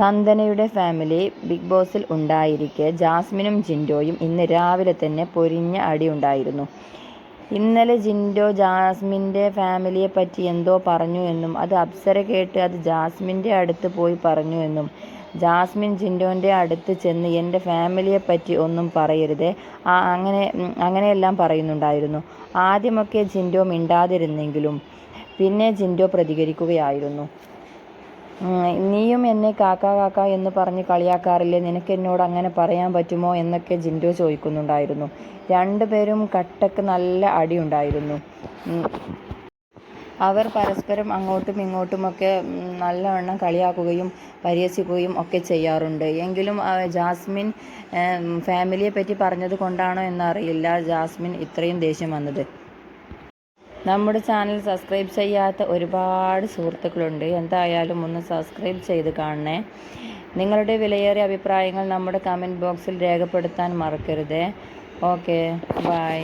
നന്ദനയുടെ family big ബോസിൽ ഉണ്ടായിരിക്കെ ജാസ്മിനും ജിൻഡോയും ഇന്ന് രാവിലെ തന്നെ പൊരിഞ്ഞ അടി ഉണ്ടായിരുന്നു ഇന്നലെ ജിൻഡോ ജാസ്മിന്റെ ഫാമിലിയെ പറ്റി എന്തോ പറഞ്ഞു എന്നും അത് അപ്സര കേട്ട് അത് ജാസ്മിന്റെ അടുത്ത് പോയി പറഞ്ഞു എന്നും ജാസ്മിൻ ജിൻഡോന്റെ അടുത്ത് ചെന്ന് എന്റെ ഫാമിലിയെ പറ്റി ഒന്നും പറയരുത് ആ അങ്ങനെ അങ്ങനെയെല്ലാം പറയുന്നുണ്ടായിരുന്നു. ആദ്യമൊക്കെ ജിൻഡോ മിണ്ടാതിരുന്നെങ്കിലും പിന്നെ ജിൻഡോ പ്രതികരിക്കുകയായിരുന്നു. നീയും എന്നെ കാക്ക കാക്ക എന്ന് പറഞ്ഞ് കളിയാക്കാറില്ലേ നിനക്ക് എന്നോട് അങ്ങനെ പറയാൻ പറ്റുമോ എന്നൊക്കെ ജിൻഡോ ചോദിക്കുന്നുണ്ടായിരുന്നു. രണ്ടുപേരും കട്ടക്ക് നല്ല അടിയുണ്ടായിരുന്നു. അവർ പരസ്പരം അങ്ങോട്ടും ഇങ്ങോട്ടുമൊക്കെ നല്ലവണ്ണം കളിയാക്കുകയും പരിഹസിക്കുകയും ഒക്കെ ചെയ്യാറുണ്ട്. എങ്കിലും ജാസ്മിൻ ഫാമിലിയെ പറ്റി പറഞ്ഞത് കൊണ്ടാണോ എന്നറിയില്ല ജാസ്മിൻ ഇത്രയും ദേഷ്യം വന്നത്. നമ്മുടെ ചാനൽ സബ്സ്ക്രൈബ് ചെയ്യാത്ത ഒരുപാട് സുഹൃത്തുക്കളുണ്ട്. എന്തായാലും ഒന്ന് സബ്സ്ക്രൈബ് ചെയ്ത് കാണണേ. നിങ്ങളുടെ വിലയേറിയ അഭിപ്രായങ്ങൾ നമ്മുടെ കമന്റ് ബോക്സിൽ രേഖപ്പെടുത്താൻ മറക്കരുത് ഓക്കെ ബൈ